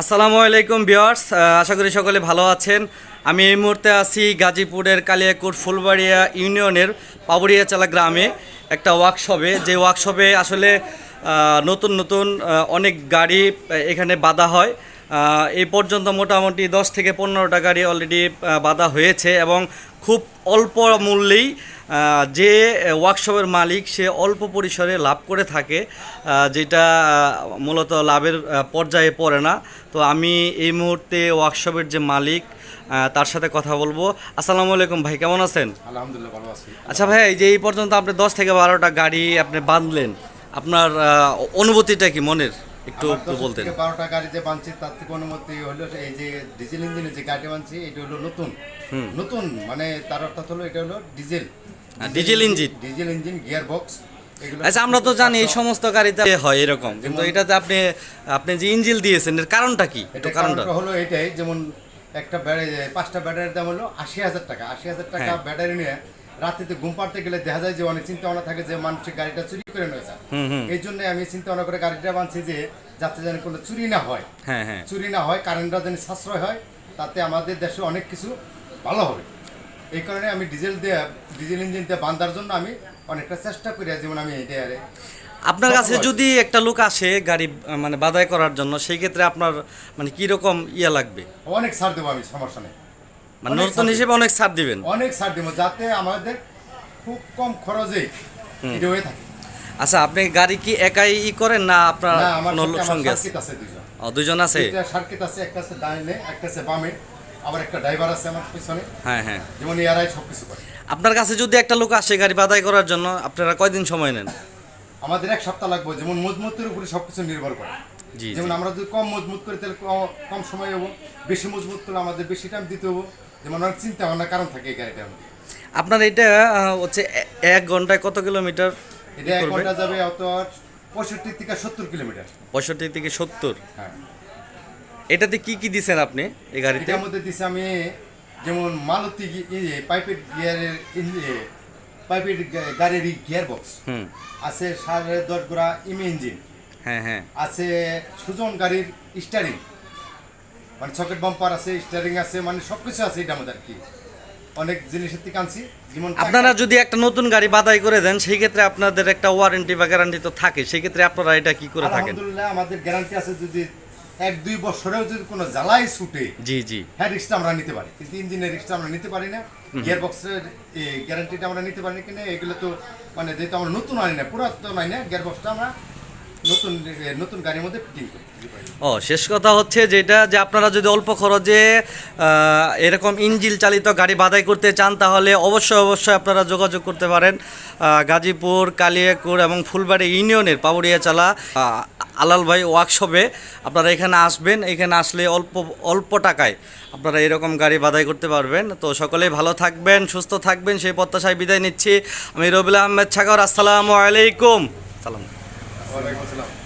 আসসালামু আলাইকুম বিয়ার্স আশা করি সকলে ভালো আছেন। আমি এই মুহূর্তে আছি গাজীপুরের কালিয়াকুট ফুলবাড়িয়া ইউনিয়নের পাবুড়িয়াচালা গ্রামে একটা ওয়ার্কশপে যে ওয়ার্কশপে আসলে নতুন নতুন অনেক গাড়ি এখানে বাধা হয়। এই পর্যন্ত মোটামুটি দশ থেকে পনেরোটা গাড়ি অলরেডি বাধা হয়েছে এবং খুব অল্প মূল্যেই যে ওয়ার্কশপের মালিক সে অল্প পরিসরে লাভ করে থাকে যেটা মূলত লাভের পর্যায়ে পড়ে না। তো আমি এই মুহূর্তে ওয়ার্কশপের যে মালিক তার সাথে কথা বলব। আসসালামু আলাইকুম ভাই কেমন আছেন? আলহামদুলিল্লাহ ভালো আছি। আচ্ছা ভাই এই যে এই পর্যন্ত আপনি দশ থেকে বারোটা গাড়ি আপনি বাঁধলেন আপনার অনুভূতিটা কি মনের? একটু বলতেন। থেকে বারোটা গাড়ি যে বানছি তার থেকে অনুমতি হলো এই যে ডিজেল ইঞ্জিনের যে গাড়ি বানছি এটা হলো নতুন। নতুন মানে তার অর্থাৎ হলো এটা হলো diesel diesel engine. Diesel engine gear box আচ্ছা আমরা তো জানি এই সমস্ত গাড়িতে হয় এরকম কিন্তু এটাতে আপনি আপনি যে ইঞ্জিল দিয়েছেন এর কারণটা কি? এটা কারণটা। কারণটা হলো এটাই যেমন একটা ব্যাটারি পাঁচটা ব্যাটারির দাম হলো আশি হাজার টাকা। আশি হাজার টাকা হ্যাঁ। ব্যাটারি নিয়ে রাত্রিতে ঘুম পাড়তে গেলে দেখা যায় যে অনেক চিন্তা ভাবনা থাকে যে মানুষের গাড়িটা চুরি করে নিয়েছে হুম হুম। এই জন্য আমি চিন্তা ভাবনা করে গাড়িটা বানছি যে যাতে যেন কোনো চুরি না হয়। হ্যাঁ হ্যাঁ। চুরি না হয় কারেন্টটা যেন সাশ্রয় হয় তাতে আমাদের দেশে অনেক কিছু ভালো হবে। এই কারণে আমি ডিজেল দিয়ে ডিজেল ইঞ্জিন দিয়ে বান্ধার জন্য আমি অনেকটা চেষ্টা করি যেমন আমি এটা আরে আপনার কাছে যদি একটা লোক আসে গাড়ি মানে বাধাই করার জন্য সেই ক্ষেত্রে আপনার মানে কি রকম ইয়া লাগবে? অনেক ছাড় দেবো আমি সমস্যা নেই। মানে নতুন হিসেবে অনেক ছাড় দিবেন। অনেক ছাড় দেবো যাতে আমাদের খুব কম খরচে এটা হয়ে থাকে। আচ্ছা আপনি গাড়ি কি একাই ই করেন না আপনার কোনো লোক সঙ্গে আছে? ও দুজন আছে? এটা সার্কিট আছে একটা আছে ডাইনে একটা আছে বামে আবার একটা ড্রাইভার আছে আমার পিছনে। হ্যাঁ হ্যাঁ। যেমন এরাই সব কিছু করে। আপনার কাছে যদি একটা লোক আসে গাড়ি বাধাই করার জন্য আপনারা কয়দিন সময় নেন? আমাদের এক সপ্তাহ লাগবে যেমন মজবুতের উপরে সবকিছু নির্ভর করে। যেমন আমরা যদি কম মজবুত করি তাহলে কম- কম সময় হব বেশি মজবুত করলে আমাদের বেশি টাইম দিতে হব। যেমন অনেক চিন্তা ভাবনা কারণ থাকে এই গাড়িটার মধ্যে। আপনার এটা হচ্ছে এক ঘন্টায় কত কিলোমিটার এটা এক ঘণ্টা যাবে অত পঁয়ষট্টি থেকে সত্তর কিলোমিটার। পঁয়ষট্টি থেকে সত্তর? হ্যাঁ। এটাতে কি কি দিছেন আপনি এই গাড়িতে? এটার মধ্যে দিছি আমি যেমন মালতী পাইপের গিয়ারের পাইপের গাড়ির গিয়ার বক্স হুম। আছে সাড়ে দশ গোড়া ইমি ইঞ্জিন হ্যাঁ হ্যাঁ। আছে সুজন গাড়ির স্টারিং মানে সকেট বাম্পার আছে স্টারিং আছে মানে সব কিছু আছে এটার মধ্যে আর কি? অনেক জিনিসের থেকে আনছি যেমন আপনারা যদি একটা নতুন গাড়ি বাদাই করে দেন সেই ক্ষেত্রে আপনাদের একটা ওয়ারেন্টি বা গ্যারান্টি তো থাকে। সেই ক্ষেত্রে আপনারা এটা কি করে থাকেন? আলহামদুলিল্লাহ আমাদের গ্যারান্টি আছে যদি এক দুই বছরেও যদি কোনো জ্বালাই ছুটে জি জি। হ্যাঁ রিক্সটা আমরা নিতে পারি। কিন্তু ইঞ্জিনের রিক্সটা আমরা নিতে পারি না। গিয়ার বক্সের গ্যারান্টিটা আমরা নিতে পারি না কিনা এগুলো তো মানে যেহেতু আমরা নতুন আনি না পুরাতন আনি না গিয়ার বক্সটা আমরা ও শেষ কথা হচ্ছে যেটা যে আপনারা যদি অল্প খরচে এরকম ইঞ্জিল চালিত গাড়ি বাদাই করতে চান তাহলে অবশ্যই অবশ্যই আপনারা যোগাযোগ করতে পারেন গাজীপুর কালিয়াকুর এবং ফুলবাড়ি ইউনিয়নের পাবুড়িয়াচালা আহ, আলাল ভাই ওয়ার্কশপে আপনারা এখানে আসবেন এখানে আসলে অল্প অল্প টাকায় আপনারা এরকম গাড়ি বাদাই করতে পারবেন। তো সকলেই ভালো থাকবেন সুস্থ থাকবেন সেই প্রত্যাশায় বিদায় নিচ্ছি। আমি রবিল আহমেদ ছাগর আসসালামু আলাইকুম। সালাম। वालेकुम सलाम